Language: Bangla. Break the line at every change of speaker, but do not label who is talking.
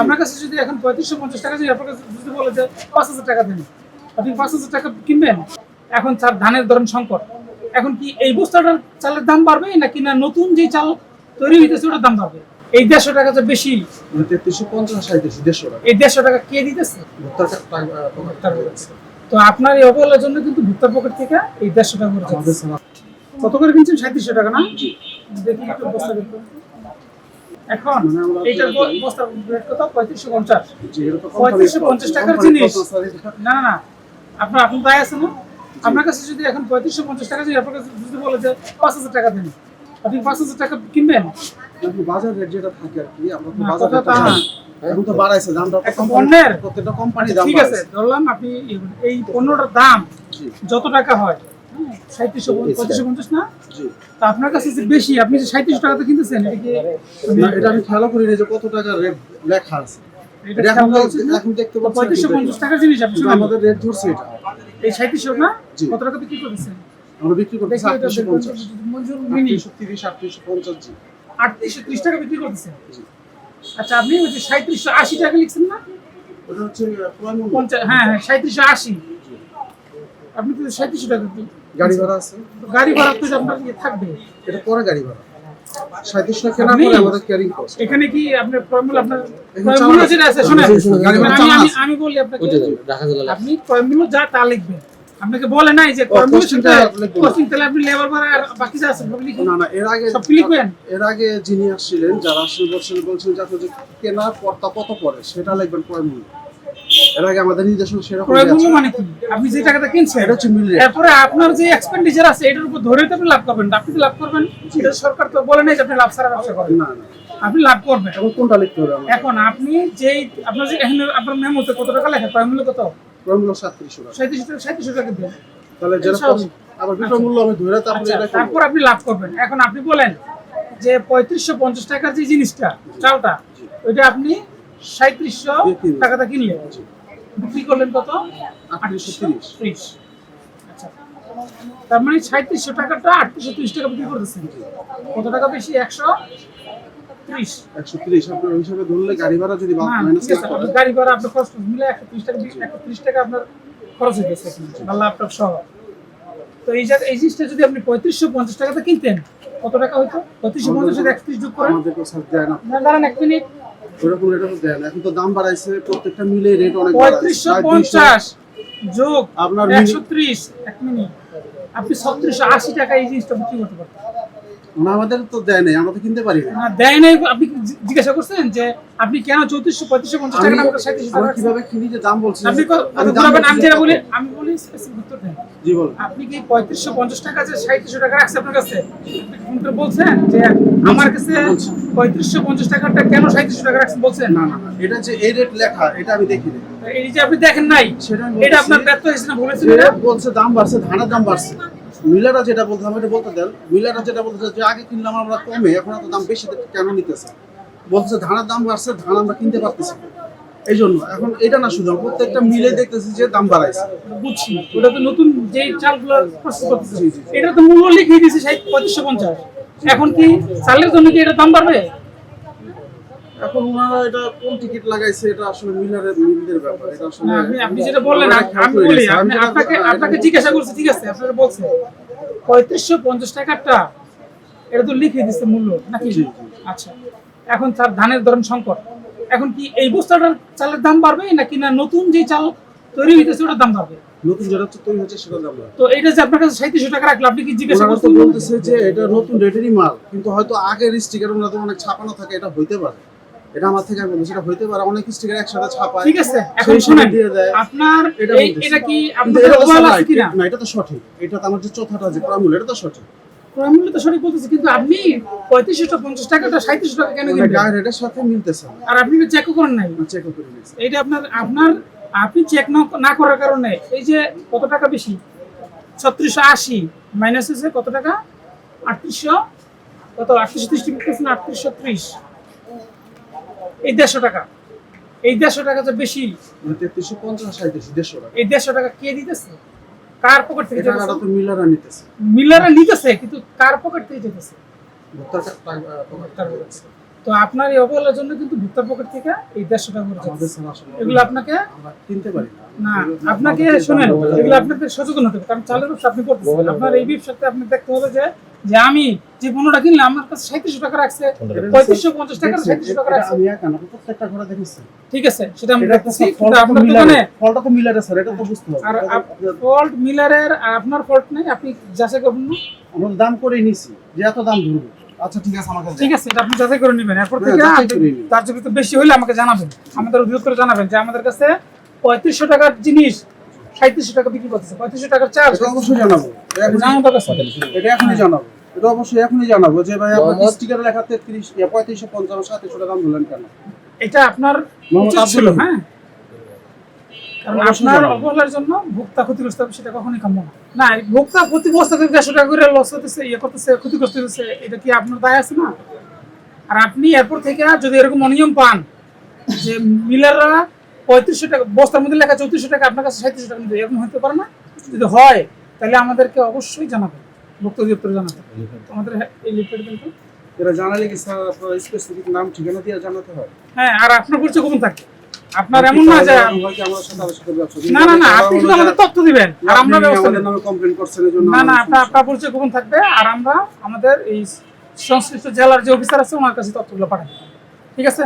আপনার কাছে যদি এখন পঁয়ত্রিশশো পঞ্চাশ টাকা যদি আপনার কাছে যদি বলে যে পাঁচ হাজার টাকা দেন আপনি পাঁচ হাজার টাকা কিনবেন? এখন তার ধানের ধরেন সংকট। এখন কি এই বস্তাটার চালের দাম বাড়বে নাকি না নতুন যে চাল তৈরি হইতেছে ওটার দাম বাড়বে? এই দেড়শো টাকা তো বেশি
মানে তেত্রিশশো পঞ্চাশ সাঁত্রিশ দেড়শো টাকা।
এই দেড়শো টাকা কে দিতেছে। তো আপনার এই অবহেলার জন্য কিন্তু ভুট্টার পকেট থেকে এই দেড়শো টাকা কত করে কিনছেন? সাঁত্রিশশো টাকা না? দেখি একটু বস্তা। এখন
আমরা
এইটার বস্তার রেট কত? পঁয়ত্রিশশো পঞ্চাশ। পঁয়ত্রিশশো পঞ্চাশ টাকার জিনিস। না না আপনার আপনার দায় আছে না? আপনার কাছে যদি এখন পঁয়ত্রিশশো পঞ্চাশ টাকা যদি আপনার কাছে যদি বলে যে পাঁচ হাজার টাকা দেন আপনি পাঁচ হাজার টাকা কিনবেন?
বাজার রেট যেটা থাকে আর কি আমরা বাজার। এখন তো বাড়াইছে দামটা
পণ্যের?
প্রত্যেকটা কোম্পানি দাম
ঠিক আছে ধরলাম আপনি এই পণ্যটার দাম যত টাকা হয় সাঁত্রিশশো পঁয়ত্রিশশো পঞ্চাশ না? তা আপনার কাছে যে বেশি আপনি যে সাঁত্রিশ টাকাতে কিনতেছেন এটা কি
এটা আমি খেয়াল করি না যে কত টাকা লেখা আছে।
এটা
এটা এখন
খেয়াল করা উচিত না?
এখন দেখতে পাচ্ছি
পঁয়ত্রিশশো পঞ্চাশ টাকার জিনিস আপনি
আমাদের রেট ধরছে এটা।
এই সাঁত্রিশশো না? কত টাকা বিক্রি করতেছেন?
আমরা বিক্রি করতেছি আটত্রিশশো পঞ্চাশ। আটত্রিশশো তিরিশ আটত্রিশশো পঞ্চাশ জি।
আটত্রিশশো ত্রিশ টাকা বিক্রি করতেছেন? আচ্ছা আপনি ওই যে সাঁত্রিশশো আশি টাকা লিখছেন না?
ওটা হচ্ছে
পঞ্চাশ হ্যাঁ হ্যাঁ সাঁত্রিশশো আশি। আপনি তো সাঁত্রিশশো টাকা।
গাড়ি ভাড়া আছে?
গাড়ি ভাড়া তো আপনার ইয়ে থাকবে।
এটা পরে গাড়ি ভাড়া। সাঁত্রিশটা কেনা
আপনি-
পরে আমাদের ক্যারিং কস্ট
এখানে কি আপনার ক্রয়মূল্য আপনার
এখানে
যেটা আছে।
আছে।
শোনেন।
শুনুন, গাড়ি ভাড়া।
আমি আমি বলি আপনাকে আপনি ক্রয়মূল্য যা তা লিখবেন। আপনাকে বলে নাই যে ক্রয়মূল্য
costing
সাথে
টা লিখবেন।
কস্টিং তাহলে আপনি লেবার ভাড়া আর বাকি যা আছে সব
না না এর আগে
সব লিখবেন?
এর আগে যিনি আসছিলেন যারা আসলে বলছিলেন বলছিলেন যে আপনার যে কেনার পড়তা কত পড়ে সেটা লিখবেন কয় মূল্য এর আগে আমাদের নির্দেশনা সেরকম
ক্রয়মূল্য মানে কি? আপনি যে টাকাটা কিনছেন
এটা হচ্ছে মিল রেট
এরপরে আপনার যে এক্সপেন্ডিচার আছে এটার উপর ধরে তো আপনি লাভ করবেন আপনি তো লাভ করবেন। এটা সরকার তো বলে নাই যে আপনি লাভ ছাড়া ব্যবসা করবেন
না না
আপনি লাভ করবেন।
এখন কোনটা লিখতে হবে
এখন আপনি যেই আপনার যে এখানে আপনার মেমোতে কত টাকা লেখা ক্রয় মূল্য কত?
ক্রয় মূল্য সাতত্রিশশো টাকা।
সাঁত্রিশশো টাকা সাঁত্রিশশো
তাহলে যেরকম আবার বিক্রয় মূল্য আমি ধরে তারপরে এটা
তারপর আপনি লাভ করবেন। এখন আপনি বলেন যে পঁয়ত্রিশশো পঞ্চাশ টাকার যে জিনিসটা চালটা ওইটা আপনি সাঁত্রিশশো। টাকাটা কিনলেন। বিক্রি করলেন কত?
আটত্রিশশো তিরিশ।
ত্রিশ। আচ্ছা। তার মানে সাঁত্রিশশো টাকাটা আটত্রিশশো ত্রিশ টাকা বিক্রি করতেছেন কত টাকা বেশি? একশো ত্রিশ।
একশো তিরিশ আপনার হিসাবে ধরলে গাড়ি ভাড়া যদি
আপনার গাড়ি ভাড়া আপনার খরচ মিলে একশো ত্রিশ টাকা একশো ত্রিশ টাকা আপনার খরচ হয়ে গেছে আপনার ল্যাপটপ সহ। তো এই জায়গা এই জিনিসটা যদি আপনি পঁয়ত্রিশশো পঞ্চাশ টাকাতে কিনতেন কত টাকা হইতো? পঁয়ত্রিশশো পঞ্চাশ একত্রিশ যোগ করেন।
না,
দাঁড়ান এক মিনিট।
ওরকম রেট দেয় না। এখন তো দাম বাড়াইছে প্রত্যেকটা মিলে রেট অনেক
পঁয়ত্রিশশো
বাড়াইছে। প্রায় 200
পঞ্চাশ। যোগ
আপনার
একশো ত্রিশ। এক মিনিট। আপনি ছত্রিশশো আশি টাকা এই জিনিসটা বিক্রি করতে পারতেন
আমাদের তো দেয় নাই আমরা তো কিনতে পারি না।
দেয় নাই আপনি জিজ্ঞাসা করছেন যে আপনি কেন চৌত্রিশশো পঁয়ত্রিশশো পঞ্চাশ টাকা
কীভাবে কিনি যে দাম বলছি?
আপনি
আমি
যেটা বলি আমি বলি উত্তর দেন।
জি বল
আপনি কি পঁয়ত্রিশশো পঞ্চাশ টাকা সাঁত্রিশশো টাকা রাখছে আপনার কাছে? আপনি বলছেন যে আমার কাছে পঁয়ত্রিশশো পঞ্চাশ টাকাটা কেন সাঁত্রিশশো টাকা রাখছেন বলছেন?
না না না এটা যে এই রেট লেখা এটা আমি দেখিনি।
এই যে আপনি দেখেন নাই
সেটা
এটা আপনার ব্যর্থ হয়েছে না বলেছেন
বলছে দাম বাড়ছে ধানের দাম বাড়ছে। মিলাররা যেটা বলতে এটা বলতে দেন মিলাররা যেটা বলতে যে আগে কিনলাম আমরা কমে এখন এত দাম বেশি কেন নিতেছে? বলছে ধানের দাম বাড়ছে ধান আমরা কিনতে পারতেছি এই জন্য এখন এটা না শুধু প্রত্যেকটা মিলে দেখতেছি যে দাম বাড়াইছে।
বুঝছি ওটা তো নতুন যে চালগুলো প্রস্তুত করতেছে। এটা তো মূল্য লিখিয়ে দিয়েছে ষাট পঁয়ত্রিশশো পঞ্চাশ। এখন কি চালের জন্য কি এটা দাম বাড়বে?
এখন ওনারা এটা কোন টিকিট লাগাইছে এটা আসলে মিলারের মিলদের ব্যাপার এটা আসলে
আপনি আপনি যেটা বললেন আমি বলি আপনাকে আপনাকে জিজ্ঞাসা করছি ঠিক আছে আপনারা বলছেন। টাকাটা এটা তো লিখে দিচ্ছে মূল্য নাকি? আচ্ছা এখন তার ধানের ধরেন সংকট। এখন কি এই বস্তাটার চালের দাম বাড়বে নাকি না নতুন যে চাল তৈরি হইতেছে ওটার দাম বাড়বে?
নতুন যেটা হচ্ছে তৈরি হচ্ছে সেটা দাম বাড়বে।
তো এটা যে আপনার কাছে সাঁত্রিশশো টাকা রাখল আপনি কি জিজ্ঞাসা
বলতেছে যে এটা নতুন রেটেরই মাল কিন্তু হয়তো আগের স্টিকার ওনারা অনেক ছাপানো থাকে এটা হইতে পারে। এটা আমার থেকে এটা হইতে পারে অনেক স্টিকার একসাথে ছাপায়।
ঠিক আছে এখন শুনেন। আপনার
এটা।
এটা কি আপনার
এটা সবাই-
আছে কিনা?
না এটা তো সঠিক। এটা তো আমার যে চৌথাটা যে প্রামূল এটা তো সঠিক।
তো সঠিক বলতেছি কিন্তু আপনি পঁয়ত্রিশশো পঞ্চাশ টাকাটা সাঁত্রিশশো টাকা কেন কিনবেন?
সাথে মিলতেছে
আর আপনি চেকও করেন নাই।
চেক করে নিয়েছে
এইটা আপনার আপনার আপনি চেক না করার কারণে এই যে কত টাকা বেশি? ছত্রিশশো আশি মাইনাস হয়েছে কত টাকা? আটত্রিশশো কত? আটত্রিশশো ত্রিশ আটত্রিশশো ত্রিশ। এই দেড়শো টাকা। এই দেড়শো টাকা তো বেশি।
মানে তেত্রিশশো পঞ্চাশ সাঁত্রিশ দেড়শো টাকা।
এই দেড়শো টাকা কে দিতেছে? কার পকেট থেকে
তো মিলাররা নিতেছে।
মিলারা নিতেছে কিন্তু কার পকেট থেকে যেতেছে
ভোক্তার
পকেট। তো আপনার এই অবহেলার জন্য কিন্তু ভুক্তার পকেট থেকে এই দেড়শো টাকা করে এগুলো আপনাকে
কিনতে পারি না।
না আপনাকে শোনেন এগুলো আপনাকে সচেতন হতে হবে কারণ চালের ব্যবসা আপনি করতেছেন। আপনার এই ব্যবসাতে আপনি দেখতে হবে যে যে আমি যে পণ্যটা কিনলাম আমার কাছে সাঁত্রিশশো টাকা রাখছে পঁয়ত্রিশশো পঞ্চাশ টাকা সাঁত্রিশশো টাকা রাখছে।
প্রত্যেকটা দেখেছি।
ঠিক আছে সেটা আমি দেখতেছি কিন্তু আপনার দোকানে
ফলটা তো মিলারে স্যার এটা তো বুঝতে হবে।
আর ফল্ট মিলারের আপনার ফল্ট নেই আপনি যাচাই করবেন
আমরা দাম করে নিছি যে এত দাম ধরবো। আচ্ছা ঠিক আছে আমাকে
ঠিক আছে এটা আপনি যাচাই করে নেবেন। এরপর
হ্যাঁ,
থেকে
যাচাই করে নিন।
তার যদি বেশি হলে আমাকে জানাবেন। আমাদের অধিদপ্তরে জানাবেন যে আমাদের কাছে পঁয়ত্রিশশো টাকার জিনিস সাঁত্রিশশো টাকা বিক্রি করতেছে। পঁয়ত্রিশশো টাকার
এটা অবশ্যই জানাব। এটা এখনই-
জানাব।
এটা অবশ্যই এখনই জানাব যে ভাই আপনার স্টিকারে লেখা তেত্রিশ পঁয়ত্রিশশো পঞ্চান্ন সাতশো টাকা দাম ধরলেন কেন?
এটা আপনার ছিল হ্যাঁ? কারণ আপনার অবহেলার জন্য ভোক্তা ক্ষতিগ্রস্ত হবে সেটা কখনোই কাম্য না। না ভোক্তা ক্ষতিগ্রস্ত করে দেড়শো টাকা করে লস হতেছে ইয়ে করতেছে ক্ষতিগ্রস্ত হতেছে এটা কি আপনার দায় আছে না? আর আপনি এরপর থেকে যদি এরকম অনিয়ম পান যে মিলাররা পঁয়ত্রিশশো টাকা বস্তার মধ্যে লেখা চৌত্রিশশো টাকা আপনার কাছে সাঁত্রিশশো টাকা নিতে এরকম হতে পারে না? যদি হয় তাহলে আমাদেরকে অবশ্যই জানাবেন ভোক্তা অধিদপ্তরে জানাতে। আমাদের এই লিফলেট কিন্তু
এটা জানালে কি আপনার স্পেসিফিক নাম ঠিকানা দিয়ে জানাতে হয়?
হ্যাঁ আর আপনার পরিচয় কখন থাকে আপনার এমন না যে? না না না আপনি শুধু আমাদের তথ্য দিবেন। আর আমরা ব্যবস্থা নেব।
কমপ্লেন করছেন এজন্য
না না আপনার আপনার পরিচয় গোপন থাকবে। আর আমরা আমাদের এই সংশ্লিষ্ট জেলার যে অফিসার আছে ওনার কাছে তথ্যগুলো পাঠাবো। ঠিক আছে?